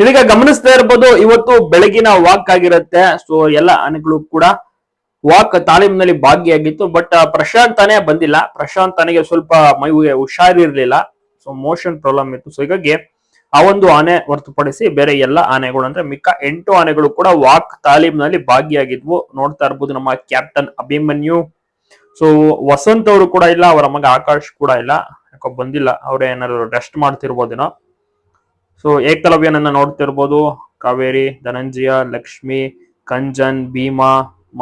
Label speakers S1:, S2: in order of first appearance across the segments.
S1: ಇದೀಗ ಗಮನಿಸ್ತಾ ಇರ್ಬೋದು, ಇವತ್ತು ಬೆಳಗಿನ ವಾಕ್ ಆಗಿರುತ್ತೆ. ಸೊ ಎಲ್ಲ ಆನೆಗಳು ಕೂಡ ವಾಕ್ ತಾಲೀಮಿನಲ್ಲಿ ಭಾಗಿಯಾಗಿತ್ತು. ಬಟ್ ಪ್ರಶಾಂತ್ ತಾನೇ ಬಂದಿಲ್ಲ. ಪ್ರಶಾಂತ್ ತನಗೆ ಸ್ವಲ್ಪ ಮೈಗೆ ಹುಷಾರಿರ್ಲಿಲ್ಲ. ಸೊ ಮೋಷನ್ ಪ್ರಾಬ್ಲಮ್ ಇತ್ತು. ಸೊ ಹೀಗಾಗಿ ಆ ಒಂದು ಆನೆ ಹೊರತುಪಡಿಸಿ ಬೇರೆ ಎಲ್ಲ ಆನೆಗಳು, ಅಂದ್ರೆ ಮಿಕ್ಕ ಎಂಟು ಆನೆಗಳು ಕೂಡ ವಾಕ್ ತಾಲೀಮ್ನಲ್ಲಿ ಭಾಗಿಯಾಗಿದ್ವು. ನೋಡ್ತಾ ಇರ್ಬೋದು ನಮ್ಮ ಕ್ಯಾಪ್ಟನ್ ಅಭಿಮನ್ಯು. ಸೊ ವಸಂತ್ ಅವರು ಕೂಡ ಇಲ್ಲ, ಅವರ ಮಗ ಆಕಾಶ್ ಕೂಡ ಇಲ್ಲ. ಯಾಕೋ ಬಂದಿಲ್ಲ. ಅವರೇ ಏನಾದ್ರು ರೆಸ್ಟ್ ಮಾಡ್ತಿರ್ಬೋದೇನೋ. ಸೊ ಏಕಲವ್ಯನನ್ನ ನೋಡ್ತಿರ್ಬೋದು. ಕಾವೇರಿ, ಧನಂಜಯ, ಲಕ್ಷ್ಮಿ, ಕಂಜನ್, ಭೀಮಾ,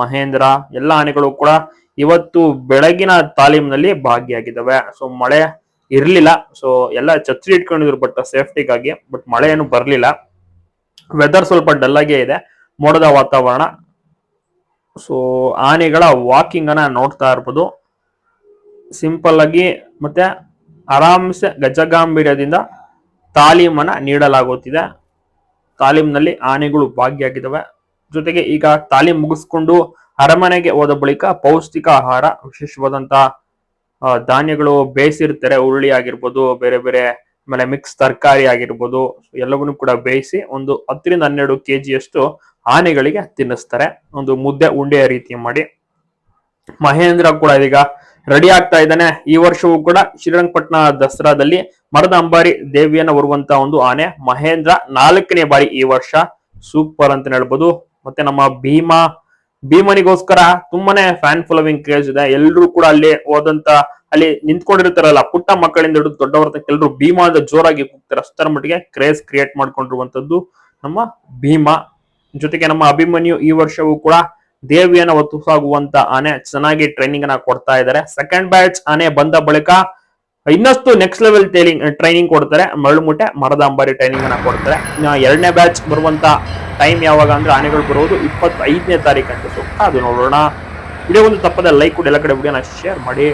S1: ಮಹೇಂದ್ರ ಎಲ್ಲ ಆನೆಗಳು ಕೂಡ ಇವತ್ತು ಬೆಳಗಿನ ತಾಲೀಮ್ನಲ್ಲಿ ಭಾಗಿಯಾಗಿದ್ದಾವೆ. ಸೊ ಮಳೆ ಇರ್ಲಿಲ್ಲ. ಸೊ ಎಲ್ಲ ಛತ್ರಿ ಇಟ್ಕೊಂಡಿದ್ರು ಬಟ್ ಸೇಫ್ಟಿಗಾಗಿ ಬಟ್ ಮಳೆ ಏನು ಬರ್ಲಿಲ್ಲ. ವೆದರ್ ಸ್ವಲ್ಪ ಡಲ್ ಆಗೇ ಇದೆ. ಮೋಡದ ವಾತಾವರಣ. ಸೊ ಆನೆಗಳ ವಾಕಿಂಗ್ ಅನ್ನ ನೋಡ್ತಾ ಇರ್ಬೋದು. ಸಿಂಪಲ್ ಆಗಿ ಮತ್ತೆ ಆರಾಮ್ಸೆ ಗಜಗಾಂಭೀರ್ಯದಿಂದ ತಾಲೀಮನ್ನ ನೀಡಲಾಗುತ್ತಿದೆ. ತಾಲೀಮ್ನಲ್ಲಿ ಆನೆಗಳು ಭಾಗಿಯಾಗಿದ್ದಾವೆ. ಜೊತೆಗೆ ಈಗ ತಾಲೀಮ್ ಮುಗಿಸ್ಕೊಂಡು ಅರಮನೆಗೆ ಹೋದ ಬಳಿಕ ಪೌಷ್ಟಿಕ ಆಹಾರ ವಿಶೇಷವಾದಂತಹ ಧಾನ್ಯಗಳು ಬೇಯಿಸಿರ್ತಾರೆ ಹುರುಳಿ ಆಗಿರ್ಬೋದು, ಬೇರೆ ಬೇರೆ ಆಮೇಲೆ ಮಿಕ್ಸ್ ತರಕಾರಿ ಆಗಿರ್ಬೋದು, ಎಲ್ಲವನ್ನೂ ಕೂಡ ಬೇಯಿಸಿ ಒಂದು ಹತ್ತರಿಂದ ಹನ್ನೆರಡು ಕೆ ಜಿಯಷ್ಟು ಆನೆಗಳಿಗೆ ತಿನ್ನಿಸ್ತಾರೆ. ಒಂದು ಮುದ್ದೆ ಉಂಡೆಯ ರೀತಿ ಮಾಡಿ. ಮಹೇಂದ್ರ ಕೂಡ ಇದೀಗ ರೆಡಿ ಆಗ್ತಾ ಇದ್ದಾನೆ. ಈ ವರ್ಷವೂ ಕೂಡ ಶ್ರೀರಂಗಪಟ್ಟಣ ದಸರಾದಲ್ಲಿ ಮರದ ಅಂಬಾರಿ ದೇವಿಯನ್ನ ಬರುವಂತ ಒಂದು ಆನೆ. ಮಹೇಂದ್ರ ನಾಲ್ಕನೇ ಬಾರಿ ಈ ವರ್ಷ ಸೂಪರ್ ಅಂತ ಹೇಳ್ಬೋದು. ಮತ್ತೆ ನಮ್ಮ ಭೀಮಾ, ಭೀಮನಿಗೋಸ್ಕರ ತುಂಬಾನೇ ಫ್ಯಾನ್ ಫಾಲೋವಿಂಗ್ ಕ್ರೇಜ್ ಇದೆ. ಎಲ್ಲರೂ ಕೂಡ ಅಲ್ಲಿ ಹೋದಂತ, ಅಲ್ಲಿ ನಿಂತ್ಕೊಂಡಿರ್ತಾರಲ್ಲ, ಪುಟ್ಟ ಮಕ್ಕಳಿಂದ ಹಿಡಿದು ದೊಡ್ಡವರ ತನಕ ಎಲ್ಲರೂ ಭೀಮಾ ಅಂತ ಜೋರಾಗಿ ಕೂಗ್ತಾರೆ. ಅಷ್ಟರ ಮಟ್ಟಿಗೆ ಕ್ರೇಜ್ ಕ್ರಿಯೇಟ್ ಮಾಡ್ಕೊಂಡಿರುವಂತದ್ದು ನಮ್ಮ ಭೀಮಾ. ಜೊತೆಗೆ ನಮ್ಮ ಅಭಿಮನ್ಯು ಈ ವರ್ಷವೂ ಕೂಡ ದೇವಿಯನ್ನ ಒತ್ತು ಸಾಗುವಂತ ಆನೆ ಚೆನ್ನಾಗಿ ಟ್ರೈನಿಂಗ್ ಅನ್ನ ಕೊಡ್ತಾ ಇದ್ದಾರೆ ಸೆಕೆಂಡ್ ಬ್ಯಾಚ್ ಆನೆ ಬಂದ ಬಳಿಕ ಇನ್ನಷ್ಟು ನೆಕ್ಸ್ಟ್ ಲೆವೆಲ್ ಟ್ರೈನಿಂಗ್ ಟ್ರೈನಿಂಗ್ ಕೊಡ್ತಾರೆ. ಮರಳುಮುಟ್ಟೆ ಮರದ ಅಂಬಾರಿ ಟ್ರೈನಿಂಗ್ ಅನ್ನ ಕೊಡ್ತಾರೆ. ಎರಡನೇ ಬ್ಯಾಚ್ ಬರುವಂತ ಟೈಮ್ ಯಾವಾಗ ಅಂದ್ರೆ ಆನೆಗಳು ಬರೋದು ಇಪ್ಪತ್ತೈದನೇ ತಾರೀಕು ಅಂತ ಸೊ ಅದು ನೋಡೋಣ. ವಿಡಿಯೋ ಒಂದು ತಪ್ಪದ ಲೈಕ್ ಕೊಡಿ ಎಲ್ಲ ಕಡೆ ವಿಡಿಯೋನ ಶೇರ್ ಮಾಡಿ.